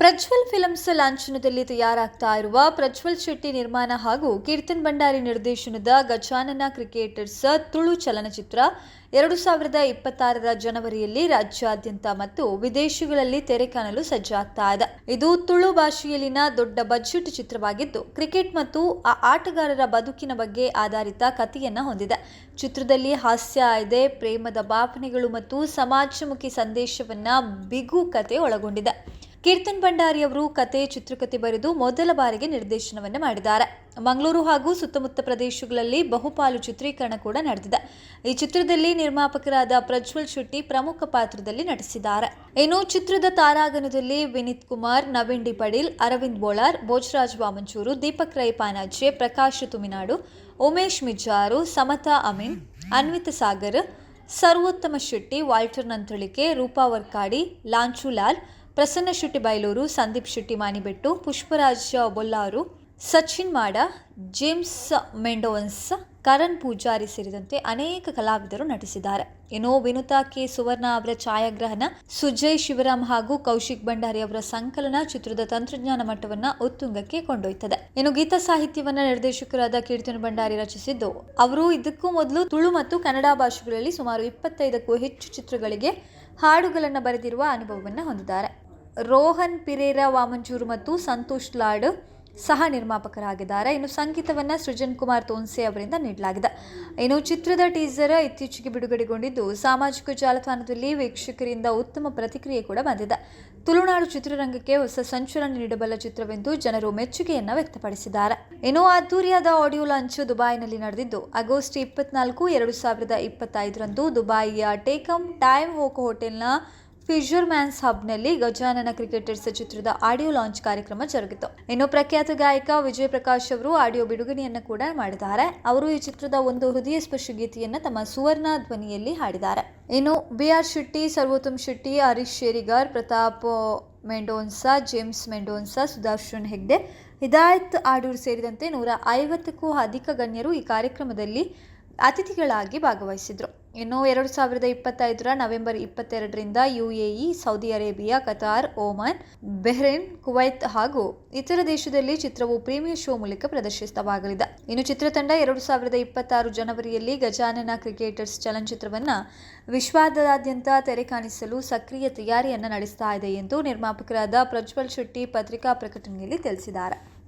Prajwal films ಲಾಂಛನದಲ್ಲಿ ತಯಾರಾಗ್ತಾ ಇರುವ ಪ್ರಜ್ವಲ್ ಶೆಟ್ಟಿ ನಿರ್ಮಾಣ ಹಾಗೂ ಕೀರ್ತನ್ ಭಂಡಾರಿ ನಿರ್ದೇಶನದ ಗಜಾನನ ಕ್ರಿಕೆಟರ್ಸ್ ತುಳು ಚಲನಚಿತ್ರ ಎರಡು ಸಾವಿರದ ಇಪ್ಪತ್ತಾರರ ಜನವರಿಯಲ್ಲಿ ರಾಜ್ಯಾದ್ಯಂತ ಮತ್ತು ವಿದೇಶಗಳಲ್ಲಿ ತೆರೆ ಕಾಣಲು ಸಜ್ಜಾಗ್ತಾ ಇದೆ. ಇದು ತುಳು ಭಾಷೆಯಲ್ಲಿನ ದೊಡ್ಡ ಬಜೆಟ್ ಚಿತ್ರವಾಗಿದ್ದು, ಕ್ರಿಕೆಟ್ ಮತ್ತು ಆ ಆಟಗಾರರ ಬದುಕಿನ ಬಗ್ಗೆ ಆಧಾರಿತ ಕಥೆಯನ್ನ ಹೊಂದಿದೆ. ಚಿತ್ರದಲ್ಲಿ ಹಾಸ್ಯ ಇದೆ, ಪ್ರೇಮದ ಭಾವನೆಗಳು ಮತ್ತು ಸಮಾಜಮುಖಿ ಸಂದೇಶವನ್ನ ಬಿಗು ಕತೆ ಒಳಗೊಂಡಿದೆ. ಕೀರ್ತನ್ ಭಂಡಾರಿ ಅವರು ಕತೆ ಚಿತ್ರಕಥೆ ಬರೆದು ಮೊದಲ ಬಾರಿಗೆ ನಿರ್ದೇಶನವನ್ನು ಮಾಡಿದ್ದಾರೆ. ಮಂಗಳೂರು ಹಾಗೂ ಸುತ್ತಮುತ್ತ ಪ್ರದೇಶಗಳಲ್ಲಿ ಬಹುಪಾಲು ಚಿತ್ರೀಕರಣ ಕೂಡ ನಡೆದಿದೆ. ಈ ಚಿತ್ರದಲ್ಲಿ ನಿರ್ಮಾಪಕರಾದ ಪ್ರಜ್ವಲ್ ಶೆಟ್ಟಿ ಪ್ರಮುಖ ಪಾತ್ರದಲ್ಲಿ ನಟಿಸಿದ್ದಾರೆ. ಇನ್ನು ಚಿತ್ರದ ತಾರಾಗಣದಲ್ಲಿ Vineeth Kumar, Naveen D Padil Aravind Bolar, Bhojaraj Vamanjoor, Deepak Rai Panaje Prakash Thuminadu, Umesh Mijar Samatha Amin, Anvitha Sagar, Sarvothama Shetty, Walter Nanthalike, Roopa Varkady, Lanchu Lal Prasanna Shetty Bailur Sandeep Shetty Manibettu Pushparaj Bollar, Sachin Mada, James Mendonsa, Karan Poojary ಸೇರಿದಂತೆ ಅನೇಕ ಕಲಾವಿದರು ನಟಿಸಿದ್ದಾರೆ. ಇನ್ನು Vinutha K. ಸುವರ್ಣ ಅವರ ಛಾಯಾಗ್ರಹಣ, ಸುಜಯ್ ಶಿವರಾಮ್ ಹಾಗೂ ಕೌಶಿಕ್ ಭಂಡಾರಿ ಅವರ ಸಂಕಲನ ಚಿತ್ರದ ತಂತ್ರಜ್ಞಾನ ಮಟ್ಟವನ್ನ ಉತ್ತುಂಗಕ್ಕೆ ಕೊಂಡೊಯ್ತದೆ. ಇನ್ನು ಗೀತ ಸಾಹಿತ್ಯವನ್ನ ನಿರ್ದೇಶಕರಾದ ಕೀರ್ತನ್ ಭಂಡಾರಿ ರಚಿಸಿದ್ದು, ಅವರು ಇದಕ್ಕೂ ಮೊದಲು ತುಳು ಮತ್ತು ಕನ್ನಡ ಭಾಷೆಗಳಲ್ಲಿ ಸುಮಾರು ಇಪ್ಪತ್ತೈದಕ್ಕೂ ಹೆಚ್ಚು ಚಿತ್ರಗಳಿಗೆ ಹಾಡುಗಳನ್ನು ಬರೆದಿರುವ ಅನುಭವವನ್ನು ಹೊಂದಿದ್ದಾರೆ. ರೋಹನ್ ಪಿರೇರಾ ವಾಮಂಜೂರು ಮತ್ತು ಸಂತೋಷ್ ಲಾಡ್ ಸಹ ನಿರ್ಮಾಪಕರಾಗಿದ್ದಾರೆ. ಇನ್ನು ಸಂಗೀತವನ್ನು ಸೃಜನ್ ಕುಮಾರ್ ತೋನ್ಸೆ ಅವರಿಂದ ನೀಡಲಾಗಿದೆ. ಇನ್ನು ಚಿತ್ರದ ಟೀಸರ್ ಇತ್ತೀಚೆಗೆ ಬಿಡುಗಡೆಗೊಂಡಿದ್ದು, ಸಾಮಾಜಿಕ ಜಾಲತಾಣದಲ್ಲಿ ವೀಕ್ಷಕರಿಂದ ಉತ್ತಮ ಪ್ರತಿಕ್ರಿಯೆ ಕೂಡ ಬಂದಿದೆ. ತುಳುನಾಡು ಚಿತ್ರರಂಗಕ್ಕೆ ಹೊಸ ಸಂಚಲನ ನೀಡಬಲ್ಲ ಚಿತ್ರವೆಂದು ಜನರು ಮೆಚ್ಚುಗೆಯನ್ನು ವ್ಯಕ್ತಪಡಿಸಿದ್ದಾರೆ. ಇನ್ನು ಅದ್ದೂರಿಯಾದ ಆಡಿಯೋ ಲಾಂಚ್ ದುಬೈನಲ್ಲಿ ನಡೆದಿದ್ದು, ಆಗಸ್ಟ್ ಇಪ್ಪತ್ನಾಲ್ಕು, ಎರಡು ಸಾವಿರದ ಇಪ್ಪತ್ತೈದರಂದು ದುಬಾಯಿಯ ಟೇಕಮ್, ಟೈಮ್ ಹೋಕೋ ಹೋಟೆಲ್ನ ಫಿಶರ್ ಮ್ಯಾನ್ಸ್ ಹಬ್ನಲ್ಲಿ ಗಜಾನನ ಕ್ರಿಕೆಟರ್ಸ್ ಚಿತ್ರದ ಆಡಿಯೋ ಲಾಂಚ್ ಕಾರ್ಯಕ್ರಮ ಜರುಗಿತು. ಇನ್ನು ಪ್ರಖ್ಯಾತ ಗಾಯಕ ವಿಜಯ್ ಪ್ರಕಾಶ್ ಅವರು ಆಡಿಯೋ ಬಿಡುಗಡೆಯನ್ನು ಕೂಡ ಮಾಡಿದ್ದಾರೆ. ಅವರು ಈ ಚಿತ್ರದ ಒಂದು ಹೃದಯ ಸ್ಪರ್ಶ ಗೀತೆಯನ್ನು ತಮ್ಮ ಸುವರ್ಣ ಧ್ವನಿಯಲ್ಲಿ ಹಾಡಿದ್ದಾರೆ. ಇನ್ನು B R Shetty, Sarvottam Shetty, Harish Sherigar, Pratap Mendonsa, James Mendonsa, Sudarshan Hegde Hidayat Adoor ಸೇರಿದಂತೆ ನೂರ ಐವತ್ತಕ್ಕೂ ಅಧಿಕ ಗಣ್ಯರು ಈ ಕಾರ್ಯಕ್ರಮದಲ್ಲಿ ಅತಿಥಿಗಳಾಗಿ ಭಾಗವಹಿಸಿದ್ರು. ಇನ್ನು ಎರಡು ಸಾವಿರದ ಇಪ್ಪತ್ತೈದರ ನವೆಂಬರ್ ಇಪ್ಪತ್ತೆರಡರಿಂದ U A E Saudi Arabia, Qatar Oman Bahrain, Kuwait ಹಾಗೂ ಇತರ ದೇಶದಲ್ಲಿ ಚಿತ್ರವು ಪ್ರೀಮಿಯರ್ ಶೋ ಮೂಲಕ ಪ್ರದರ್ಶಿತವಾಗಲಿದೆ. ಇನ್ನು ಚಿತ್ರತಂಡ ಎರಡು ಸಾವಿರದ ಇಪ್ಪತ್ತಾರು ಜನವರಿಯಲ್ಲಿ ಗಜಾನನ ಕ್ರಿಕೆಟರ್ಸ್ ಚಲನಚಿತ್ರವನ್ನು ವಿಶ್ವದಾದ್ಯಂತ ತೆರೆ ಕಾಣಿಸಲು ಸಕ್ರಿಯ ತಯಾರಿಯನ್ನು ನಡೆಸ್ತಾ ಇದೆ ಎಂದು ನಿರ್ಮಾಪಕರಾದ ಪ್ರಜ್ವಲ್ ಶೆಟ್ಟಿ ಪತ್ರಿಕಾ ಪ್ರಕಟಣೆಯಲ್ಲಿ ತಿಳಿಸಿದ್ದಾರೆ.